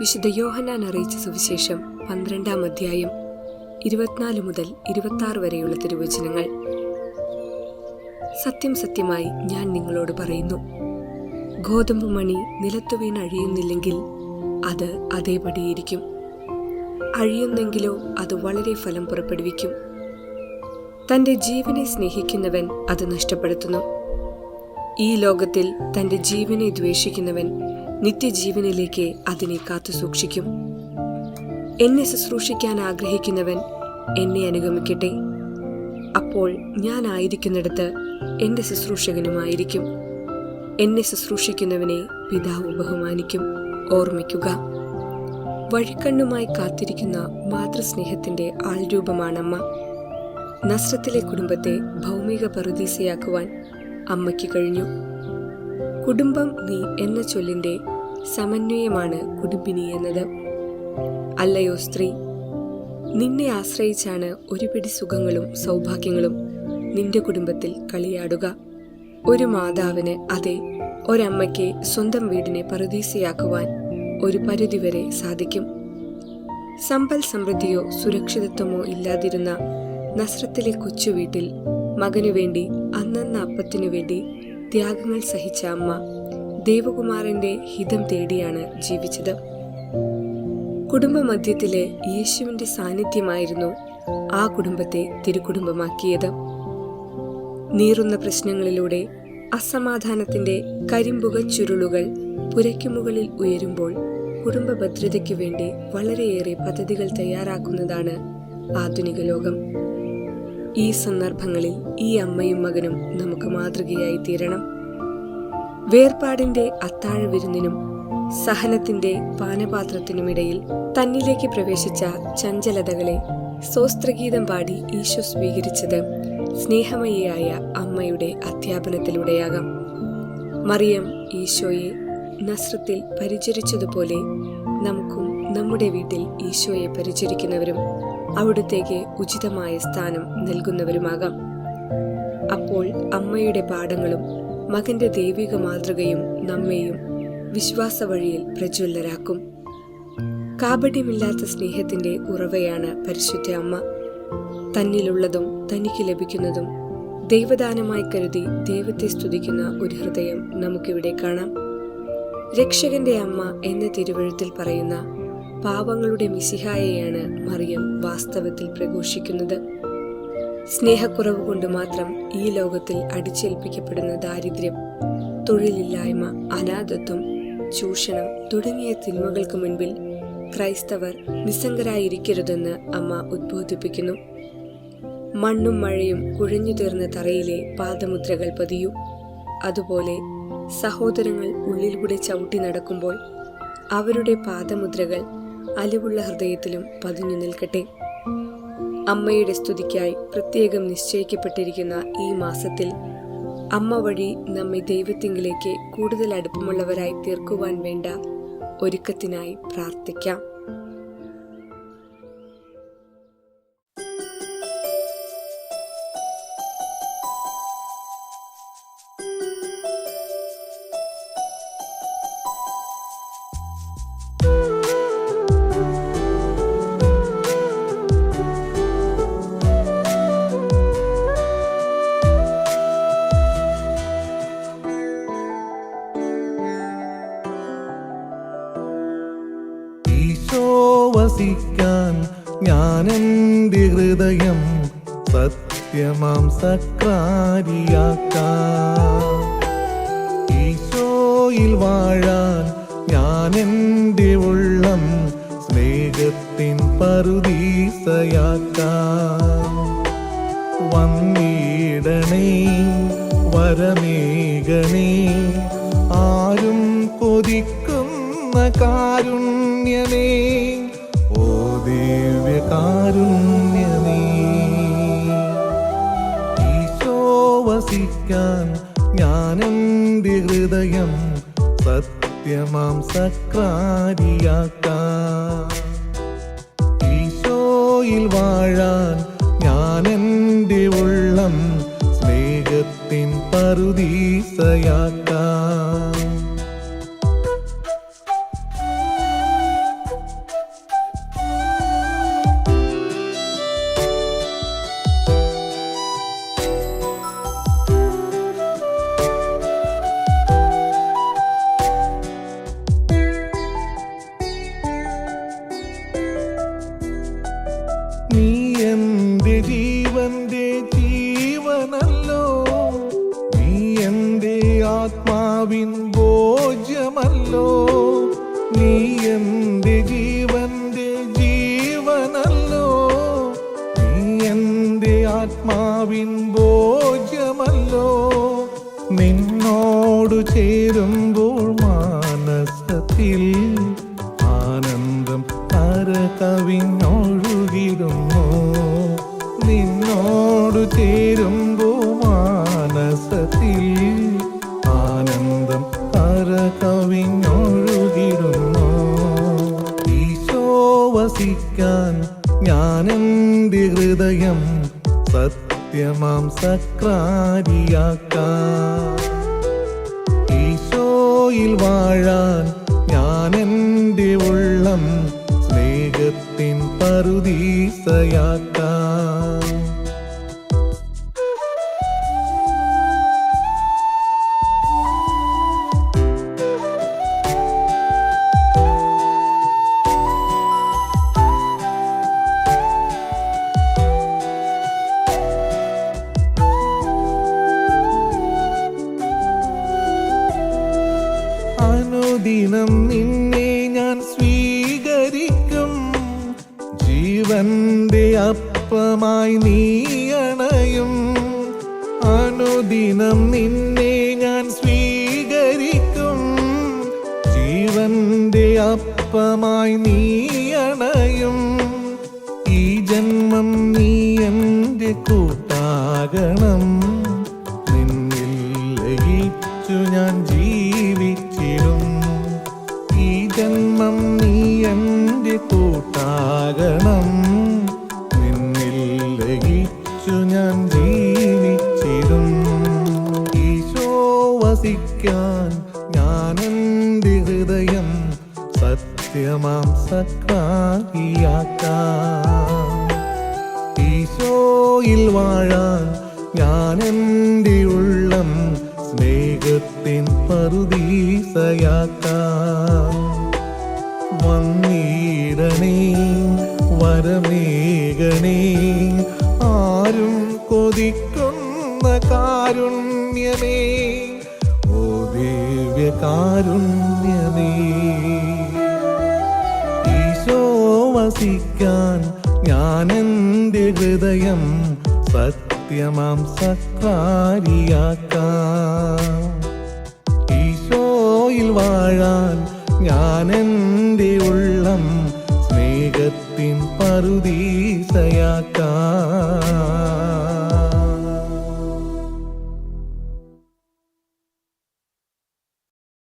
വിശുദ്ധ യോഹന്നാൻ അറിയിച്ച സുവിശേഷം പന്ത്രണ്ടാം അധ്യായം ഇരുപത്തിനാല് മുതൽ ഇരുപത്തി വരെയുള്ള തിരുവചനങ്ങൾ. സത്യം സത്യമായി ഞാൻ നിങ്ങളോട് പറയുന്നു. ഗോതമ്പ് മണി നിലത്തു വീണ് അഴിയുന്നില്ലെങ്കിൽ അത് അതേപടിയിരിക്കും. അഴിയുന്നെങ്കിലോ അത് വളരെ ഫലം പുറപ്പെടുവിക്കും. തന്റെ ജീവനെ സ്നേഹിക്കുന്നവൻ അത് നഷ്ടപ്പെടുത്തുന്നു. ഈ ലോകത്തിൽ തന്റെ ജീവനെ ദ്വേഷിക്കുന്നവൻ നിത്യജീവനിലേക്ക് അതിനെ കാത്തു സൂക്ഷിക്കും. എന്നെ ശുശ്രൂഷിക്കാൻ ആഗ്രഹിക്കുന്നവൻ എന്നെ അനുഗമിക്കട്ടെ. അപ്പോൾ ഞാൻ ആയിരിക്കുന്നിടത്ത് എന്റെ ശുശ്രൂഷകനുമായിരിക്കും. എന്നെ ശുശ്രൂഷിക്കുന്നവനെ പിതാവ് ബഹുമാനിക്കും. ഓർമ്മിക്കുക. വഴിക്കണ്ണുമായി കാത്തിരിക്കുന്ന മാതൃസ്നേഹത്തിന്റെ ആൾരൂപമാണമ്മ. നസ്രത്തിലെ കുടുംബത്തെ ഭൗമിക പറുദീസയാക്കുവാൻ അമ്മയ്ക്ക് കഴിഞ്ഞു. കുടുംബം നീ എന്ന ചൊല്ലിന്റെ സമന്വയമാണ് കുടുംബിനി എന്നത്. അല്ലയോ സ്ത്രീ നിന്നെ ആശ്രയിച്ചാണ് ഒരുപിടി സുഖങ്ങളും സൗഭാഗ്യങ്ങളും നിന്റെ കുടുംബത്തിൽ കളിയാടുക. ഒരു മാതാവിന് അതെ ഒരമ്മയ്ക്ക് സ്വന്തം വീടിനെ പറുദീസയാക്കുവാൻ ഒരു പരിധിവരെ സാധിക്കും. സമ്പൽ സമൃദ്ധിയോ സുരക്ഷിതത്വമോ ഇല്ലാതിരുന്ന നസ്രത്തിലെ കൊച്ചു വീട്ടിൽ മകനു വേണ്ടി അന്നന്ന അപ്പത്തിനു വേണ്ടി ത്യാഗങ്ങൾ സഹിച്ച അമ്മ ദേവകുമാരന്റെ ഹിതം തേടിയാണ് ജീവിച്ചത്. കുടുംബമധ്യത്തിലെ യേശുവിന്റെ സാന്നിധ്യമായിരുന്നു ആ കുടുംബത്തെ തിരുക്കുടുംബമാക്കിയത് നീറുന്ന പ്രശ്നങ്ങളിലൂടെ അസമാധാനത്തിന്റെ കരിമ്പുക ചുരുളുകൾ പുരയ്ക്കുമുകളിൽ ഉയരുമ്പോൾ കുടുംബ ഭദ്രതയ്ക്കു വേണ്ടി വളരെയേറെ പദ്ധതികൾ തയ്യാറാക്കുന്നതാണ് ആധുനിക ലോകം. ഈ സന്ദർഭങ്ങളിൽ ഈ അമ്മയും മകനും നമുക്ക് മാതൃകയായി തീരണം. വേർപാടിന്റെ അത്താഴ വിരുന്നിനും സഹനത്തിന്റെ പാനപാത്രത്തിനുമിടയിൽ തന്നിലേക്ക് പ്രവേശിച്ച ചഞ്ചലതകളെ സ്വസ്ത്രഗീതം പാടി ഈശോ സ്വീകരിച്ചത് സ്നേഹമയിയായ അമ്മയുടെ അധ്യാപനത്തിലൂടെയാകാം. മറിയം ഈശോയെ നസ്രത്തിൽ പരിചരിച്ചതുപോലെ നമുക്കും നമ്മുടെ വീട്ടിൽ ഈശോയെ പരിചരിക്കുന്നവരും അവിടുത്തേക്ക് ഉചിതമായ സ്ഥാനം നൽകുന്നവരുമാകാം. അപ്പോൾ അമ്മയുടെ പാഠങ്ങളും മകന്റെ ദൈവിക മാതൃകയും നമ്മെയും വിശ്വാസ വഴിയിൽ പ്രജ്വലരാക്കും. കാപട്യമില്ലാത്ത സ്നേഹത്തിന്റെ ഉറവയാണ് പരിശുദ്ധ അമ്മ. തന്നിലുള്ളതും തനിക്ക് ലഭിക്കുന്നതും ദൈവദാനമായി കരുതി ദൈവത്തെ സ്തുതിക്കുന്ന ഒരു ഹൃദയം നമുക്കിവിടെ കാണാം. രക്ഷകന്റെ അമ്മ എന്ന തിരുവഴുത്തിൽ പറയുന്ന പാവങ്ങളുടെ മിസിഹായെയാണ് മറിയം വാസ്തവത്തിൽ പ്രഘോഷിക്കുന്നത്. സ്നേഹക്കുറവ് കൊണ്ട് മാത്രം ഈ ലോകത്തിൽ അടിച്ചേൽപ്പിക്കപ്പെടുന്ന ദാരിദ്ര്യം തൊഴിലില്ലായ്മ അനാഥത്വം ചൂഷണം തുടങ്ങിയ തിന്മകൾക്ക് മുൻപിൽ ക്രൈസ്തവർ നിസ്സംഗരായിരിക്കരുതെന്ന് അമ്മ ഉദ്ബോധിപ്പിക്കുന്നു. മണ്ണും മഴയും കുഴഞ്ഞു തീർന്ന തറയിലെ പാദമുദ്രകൾ പതിയൂ. അതുപോലെ സഹോദരങ്ങൾ ഉള്ളിലൂടെ ചവിട്ടി നടക്കുമ്പോൾ അവരുടെ പാദമുദ്രകൾ അലിവുള്ള ഹൃദയത്തിലും പതിഞ്ഞു നിൽക്കട്ടെ. അമ്മയുടെ സ്തുതിക്കായി പ്രത്യേകം നിശ്ചയിക്കപ്പെട്ടിരിക്കുന്ന ഈ മാസത്തിൽ അമ്മ വഴി നമ്മെ ദൈവത്തിങ്കിലേക്ക് കൂടുതൽ അടുപ്പമുള്ളവരായി തീർക്കുവാൻ വേണ്ട ഒരുക്കത്തിനായി പ്രാർത്ഥിക്കാം. വസിക്കാൻ എന്റെ ഹൃദയം സത്യമാം സക്രാരിയാക്കാം. ഈശോയിൽ വാഴാൻ ഞാൻ എന്റെ ഉള്ളം സ്നേഹത്തിൻ പറുദീസയാക്കാം. വന്നിടണേ വരമേകണേ ആരും കൊതിക്കുന്ന കാരുണ്യമേ ഓ ദിവ്യ കാരുണ്യമേ ഈശോ വസിക്കാൻ ഞാൻ ഹൃദയം സത്യമാം സക്രാരിയാക്കാം. ഈശോയിൽ വാഴാൻ ഞാൻ ഉള്ളം സ്നേഹത്തിൻ പറുദീസയാക്കാം. നീ എന്റെ ജീവന്റെ ജീവനല്ലോ. നീ എന്റെ ആത്മാവിൻ ബോധ്യമല്ലോ നീ എന്റെ ജീവന്റെ ജീവനല്ലോ. നീ എന്റെ ആത്മാവിൻ ബോധ്യമല്ലോ നിന്നോടു ചേരും നിന്നോടു ചേരുമ്പോൾ മാനസത്തിൽ ആനന്ദം കരകവിഞ്ഞൊഴുകിടുന്നു. ഈശോ വസിക്കാൻ ഞാനെന്തി ഹൃദയം സത്യമാം സക്രാരിയാക്കാൻ ഈശോയിൽ വാഴാൻ എന്റെ ഉള്ളം സ്നേഹത്തിൻ പറുദീസയാക്കാം അനുദിനം നിന്നെ അപ്പമായി നീ അണയും. അനുദിനം നിന്നെ ഞാൻ സ്വീകരിക്കും. ജീവന്റെ അപ്പമായി നീ അണയും. ഈ ജന്മം നീ എന്റെ കൂട്ടാകണം. നിന്നിൽ ലയിച്ചു ഞാൻ ജീവിച്ചിടും. ഈ ജന്മം നീ എന്റെ കൂട്ടാകണം. വസിക്കാൻ ഞാനെന്തി ഹൃദയം സത്യമാം ഈശോയിൽ വാഴാൻ ഞാനെന്തി ഉള്ളം സ്നേഹത്തിൻ പറുദീസയാക്കാം. വരമേകണേ ആരും കൊതിക്കുന്ന കാരുണ്യമേ. കാരുണ്യമേ. ഈശോ വസിക്കാൻ ഞാൻ ഹൃദയം സത്യമാം സക്കാരിയാക്കാം ഈശോയിൽ വാഴാൻ ഞാൻ ഉള്ളം സ്നേഹത്തിൻ പറുദീസയാക്കാം